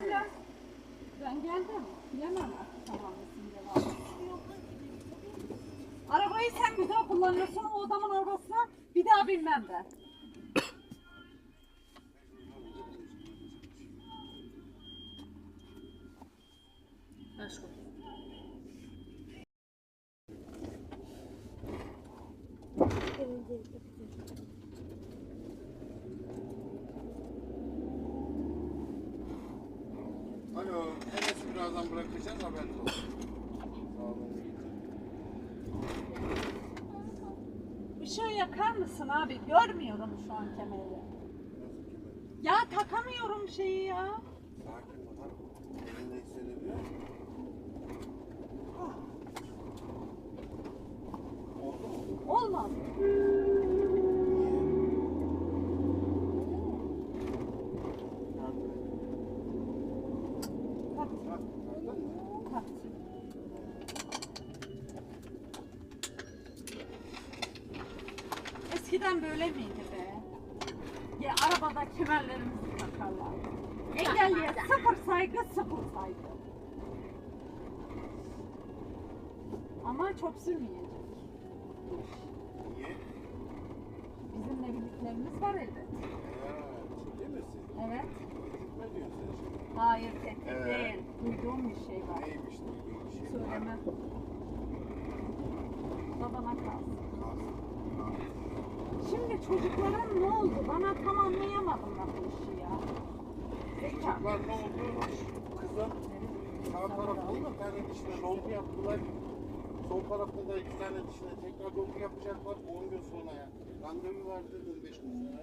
Ben geldim. Bilemem artık tamam mısın cevabı. Arabayı sen güzel kullanıyorsun o adamın arabasına bir daha binmem ben. Aşk. Birazdan bırakacağız haberiniz olsun. Işığı yakar mısın abi? Görmüyorum şu an kemeri. Ya takamıyorum şeyi ya. Sakin ol. Elinde hissedebiliyor musun? Olmaz. Eskiden böyle miydi be? Ya arabada kemerlerimizi takarlar. Engelliye sıfır saygı, sıfır saygı. Ama çok sürmeyecek. Niye? Bizim ne bildiklerimiz var elbet. Misin? Evet. Gitme diyorsun sen şimdi. Hayır tehdit Evet. değil. Duyduğum bir şey var. Neymiş duyduğun şey? Söylemem. Babana kalsın. Şimdi çocukların ne oldu? Bana tam anlayamadım bu işi ya. Zeka. Çocuklar ne oldu? Kızım sağ tarafta bir tane dişine dolgu yaptılar. Sol tarafta da iki tane dişine tekrar dolgu yapacaklar 10 gün sonra ya. Randevu verdi 15 gün sonra.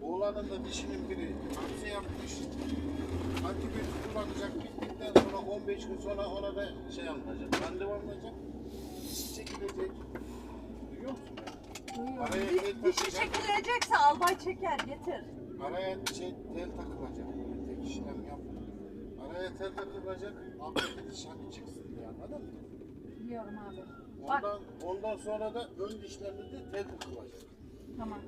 Oğlanın da dişinin biri hamsi yapmış. Antibiyotik kullanacak. Bittikten sonra 15 gün sonra ona da şey alınacak. Randevu alınacak. Diş çekilecek. Duyuyor musun? Duyuyorum. Araya Di- tel dişi çekilecekse albay çeker getir. Araya şey tel takılacak. Tek işlem yap. Araya tel takılacak. Alttaki diş hani çıksın diye anladın mı? Biliyorum abi. Bak Ondan, ondan sonra da ön dişlerinde de tel takılacak. tamam.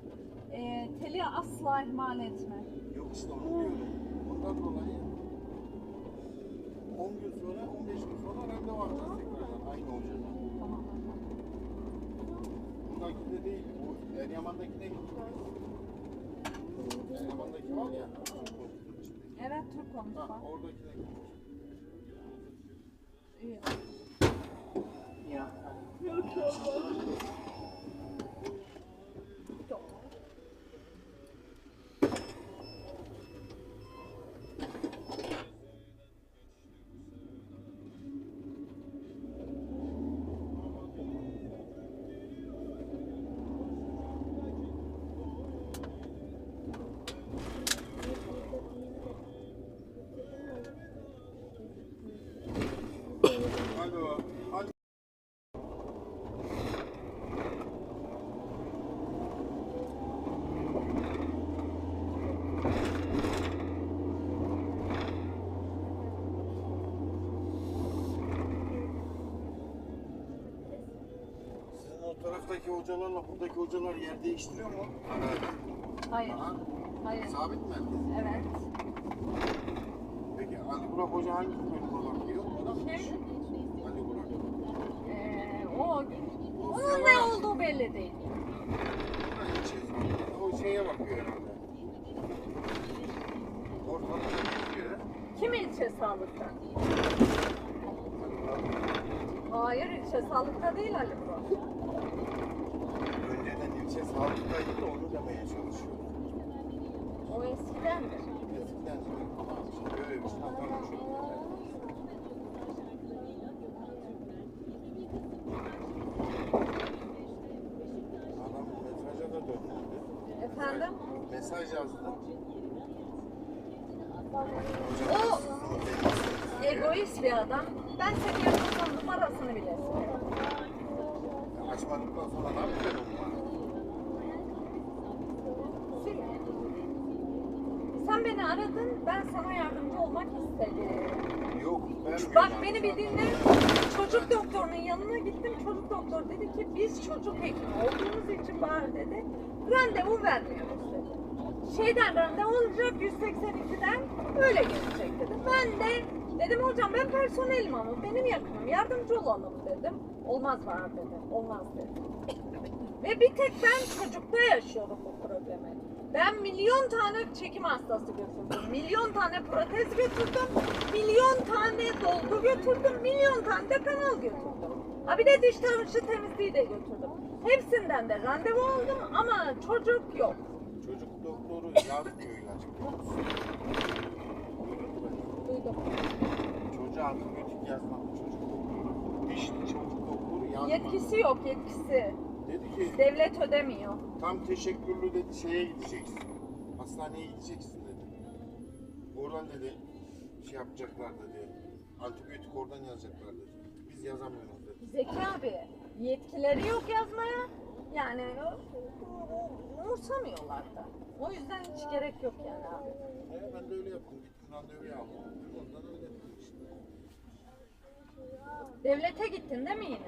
Ee, teli asla ihmal etme. Yok işte onu diyorum. Ondan dolayı 10 gün sonra, 15 gün sonra randevu alacağız tekrardan aynı hocadan. Tamam. Bundakinde değil, bu Eryaman'dakine gittik. Eryaman'daki var ya. Evet Türk Ha, konuşma. oradakine gittik. İyi. Ya. Alo. Alo. O taraftaki hocalarla buradaki hocalar yer değiştiriyor mu? Hayır. Ha? Hayır. Sabit mi? Evet. Peki Ali Burak Hoca hangi bölüme bakıyor? O da mı? Ali Burak. Ee, o onun ne olduğu belli değil. O şeye bakıyor herhalde. Ortalıkta bakıyor. Kim ilçe sağlıkta? Hayır ilçe sağlıkta değil Ali Burak. Sağlıktaydı da onu demeye çalışıyor. O eskidendir. Eskiden ama işte böyle bir şey atanmış oldu. Adam mesaja da döndü. Efendim? Mesaj yazdı. O egoist bir adam. Ben senin yanında numarasını bile isterim. Açmadıktan sonra ne yapacak o Sen beni aradın, ben sana yardımcı olmak istedim. Yok ben Bak beni bir dinle. Çocuk doktorunun yanına gittim. Çocuk doktor dedi ki biz çocuk hekimi olduğumuz için bari dedi. Randevu vermiyoruz dedi. Şeyden randevu olacak 182'den Öyle gelecek dedi. Ben de dedim hocam ben personelim ama benim yakınım yardımcı olalım dedim. Olmaz var dedi. Olmaz dedi. Ve bir tek ben çocukta yaşıyorum bu problemi. Ben milyon tane çekim hastası götürdüm. Milyon tane protez götürdüm. Milyon tane dolgu götürdüm. Milyon tane de kanal götürdüm. Ha bir de diş tıraşı temizliği de götürdüm. Hepsinden de randevu aldım ama çocuk yok. Çocuk doktoru yazmıyor ilaç? Duydum. Çocuğa antibiyotik yazmadı çocuk doktoru. Diş çocuk doktoru yazmadı. Yetkisi yok yetkisi. Dedi ki Devlet ödemiyor. tam teşekkürlü dedi şeye gideceksin. Hastaneye gideceksin dedi. Oradan dedi şey yapacaklar dedi. Antibiyotik oradan yazacaklar dedi. Biz yazamıyoruz dedi. Zeki abi yetkileri yok yazmaya. Yani umursamıyorlar da. O yüzden hiç gerek yok yani abi. He, ben de öyle yaptım. Gittim randevu aldım. Ondan öyle. Devlete gittin değil mi yine?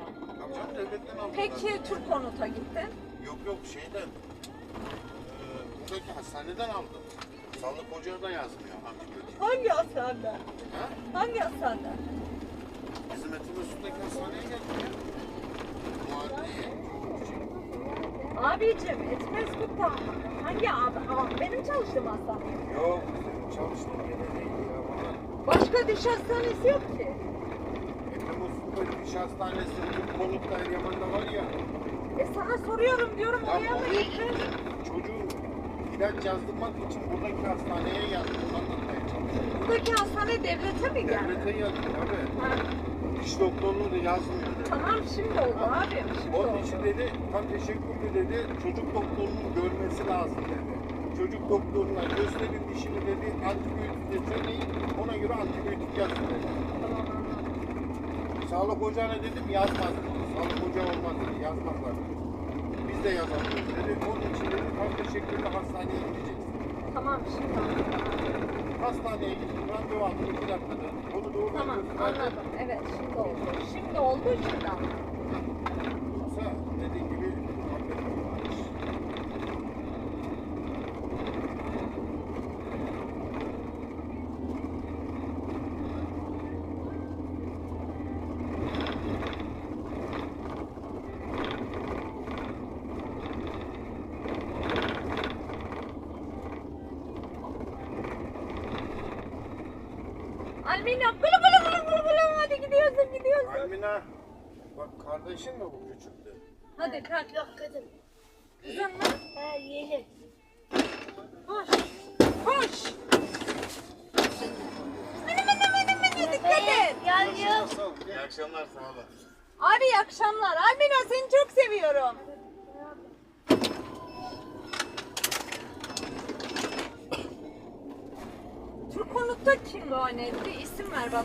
Tabii canım devletten aldım. Peki Türk Konut'a gittin. Yok yok şeyden. Eee buradaki hastaneden aldım. Sağlık ocağı da yazmıyor antibiyotik. Hangi hastanede? Ha? Hangi hastanede? Bizim Etimesgut'taki hastaneye geldim ya. Muadiliye. Abicim Etmezgut'ta hangi abi? Aa, benim çalıştığım hastane. Yok bizim çalıştığım yere değil ya. Bana Başka diş hastanesi yok ki. Diş hastanesi konutta Eryaman'da var ya. E sana soruyorum diyorum Tam oraya mı oraya gittin? gittim. Çocuğu ilaç yazdırmak için buradaki hastaneye geldim. Anlatmaya çalışıyorum. Buradaki hastane devlete mi geldi? Devlete geldim abi. Ha, Diş doktorluğu da yazmıyor tamam şimdi oldu abi. Şimdi Onun oldu. için dedi, tam teşekkürlü dedi, çocuk doktorunun görmesi lazım dedi. Çocuk doktoruna gösterin dişini dedi, antibiyotik de söyleyin, ona göre antibiyotik yazın dedi. Tamam. Sağlık ocağına dedim yazmaz. Sağlık ocağı olmaz dedi, yazmazlar. Biz de yazamıyoruz dedi. Onun için dedi, tam teşekkürlü hastaneye gideceksin. Tamam şimdi anladım. Hastaneye gittim, randevu aldım iki dakikada. Onu doğru Tamam anladım. Evet şimdi oldu. Şimdi oldu şimdi anladım. Yoksa dediğin gibi Almina gulu gulu gulu gulu gulu hadi gidiyorsun gidiyorsun. Almina, bak kardeşin mi bu küçüktü? Hadi kalk. Yok kadın. Kızım lan. Ha yeni. Koş. Koş. Benim benim benim benim dikkat et. Geliyor. İyi akşamlar sağ olun. Abi iyi akşamlar. Almina seni çok seviyorum. Türk konutta kim muayene etti? İsim ver bana.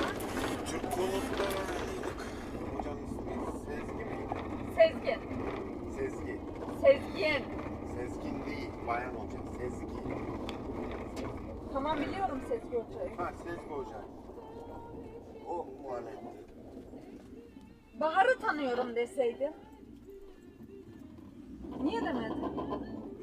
Türk konutta hocam Sezgi miydi? Sezgin. Sezgi. Sezgin. Sezgin değil, bayan hoca. Sezgi. Tamam biliyorum Sezgi Hoca'yı. Ha Sezgi hoca. O etti. Bahar'ı tanıyorum deseydin. Niye demedin?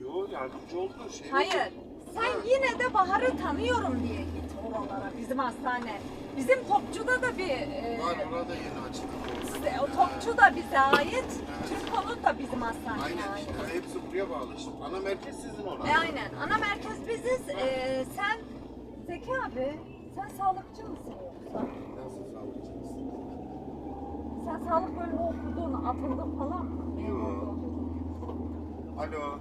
Yo yardımcı oldu şey. Hayır. Sen yine de Bahar'ı tanıyorum diye git oralara bizim hastane. Bizim Topçu'da da bir e, Var orada yeni açıldı. size- o Topçu da bize ait. Türk Konut da bizim hastaneye Aynen ait. işte hepsi buraya bağlı işte. Ana merkez sizin orada. E, aynen. Ana merkez biziz. E, sen Zeki abi sen sağlıkçı mısın yoksa? Nasıl sağlıkçınız? Sen sağlık bölümü okudun, atıldın falan mı? Yok. Alo.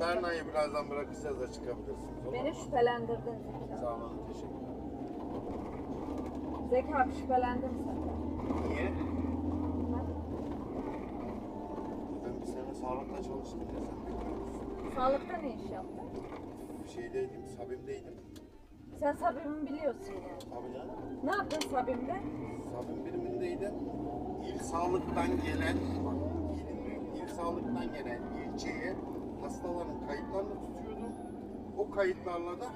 Berna'yı birazdan bırakacağız da çıkabilirsiniz. olur Beni mu? şüphelendirdin Zeki. Sağ olun teşekkürler. Zeki abi şüphelendim senden. Niye? Ben bir sene sağlıkta çalıştım ya sen bilmiyor musun? Sağlıkta ne iş yaptın? Şeydeydim, Sabim'deydim. Sen Sabim'i biliyorsun yani. Tabii canım. Ne yaptın Sabim'de? Sabim birimindeydim. İl sağlıktan gelen, bak il, il sağlıktan gelen ilçeye hastaların kayıtlarını tutuyordum. O kayıtlarla da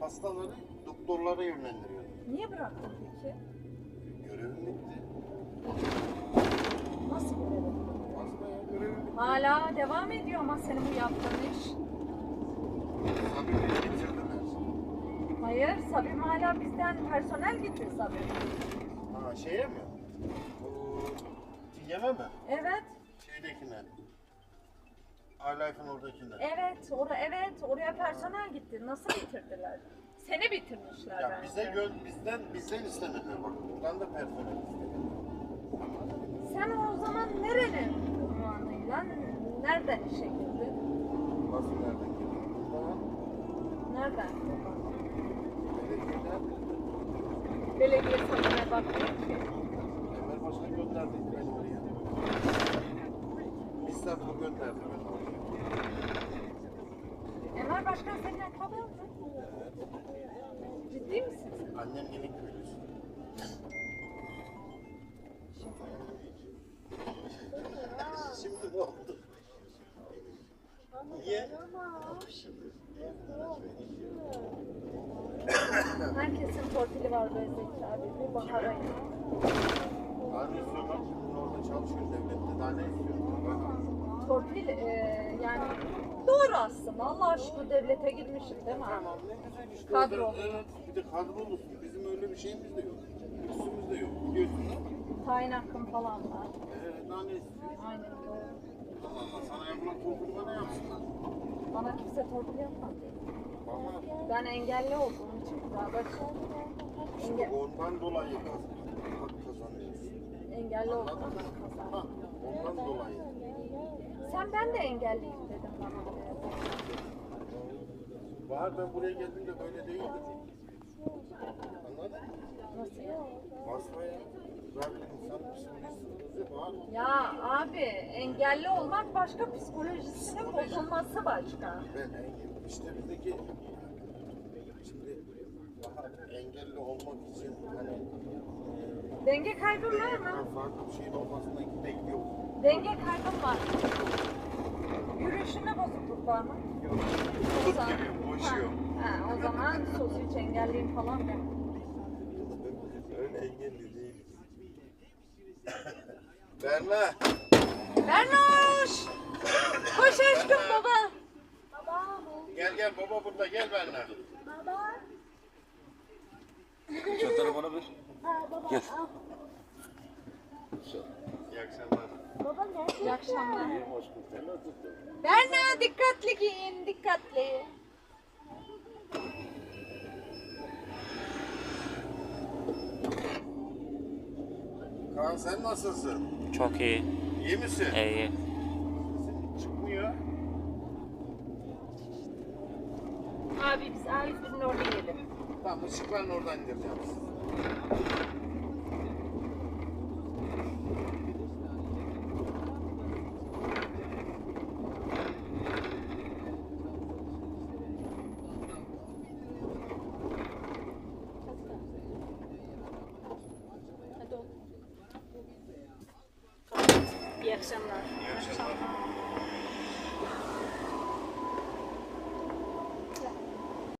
hastaları doktorlara yönlendiriyordum. Niye bıraktın peki? Görevim bitti. Nasıl görevin? Hasta ya görevim bitti. Hala devam ediyor ama senin bu yaptığın iş. Sabim'i bitirdim her şeyi. Hayır, Sabim hala bizden personel gitti Sabim. Ha şeye mi? Bu Yeme mi? Evet, Şeydekine. iLife'ın oradakine. evet, or evet, oraya personel gitti. Nasıl bitirdiler? Seni bitirmişler Ya bence. bize gö bizden bizden istemediler bak. Buradan da personel istedi. Sen o zaman nerenin ünvanıyla, nereden işe girdin? Nasıl nereden geliyor? Buradan Nereden? belediyeden Belediye sana bakmıyor ki. Enver Başkan gönderdi beni oraya. Bizzat bu gönderdi beni oraya. Emel Başkan seninle kalıyor mu? Ciddi misin? Annem gelin köylüsü. Şimdi ne oldu? Niye? Herkesin torpili var Bezekli abi. Bir ne istiyorlar? Şimdi orada çalışıyor devlette. Daha ne istiyorlar? Torpil e, yani doğru aslında. Allah aşkına devlete girmişim değil mi? Tamam ne güzel işte. Kadro. Evet bir de kadrolusun. Bizim öyle bir şeyimiz de yok. Lüksümüz de yok. Biliyorsun değil mi? Tayin hakkım falan var. Ee, daha ne istiyor? Aynen doğru. Allah Allah sana yapılan torpil bana yapsınlar. Bana kimse torpil yapmadı. Bana Ben engelli olduğum için beraber işte Engel, ondan dolayı kazanıyorsun. engelli olduğum için kazandım. Ondan dolayı. Sen ben de engelliyim dedim. Bahar ben buraya geldiğimde böyle değildi. Anladın mı? Nasıl ya? Basmaya zaten insan psikolojisi var. Ya abi engelli olmak başka psikolojisinin bozulması başka. Ben engel. İşte bizdeki şimdi engelli olmak için hani Denge kaybın var e, mı? farklı bir şeyin olmasına gitmek yok. Denge kaybın var. Yürüyüşünde bozukluk var mı? O zaman, boşuyor. Ha, o zaman sus hiç engelliyim falan de. Öyle engelli değiliz. Berna. Bernoş! Koş aşkım baba. Gel gel baba burada gel Berna. Şu telefonu ver. Gel. İyi akşamlar. İyi akşamlar. İyiyim aşkım sen nasılsın? Berna dikkatli giyin, dikkatli. Kaan sen nasılsın? Çok iyi. İyi misin? İyi. Sesin çıkmıyor. Abi biz A101'in orada yiyelim. Tamam ışıkların oradan indireceğim sizi. İyi akşamlar. İyi akşamlar.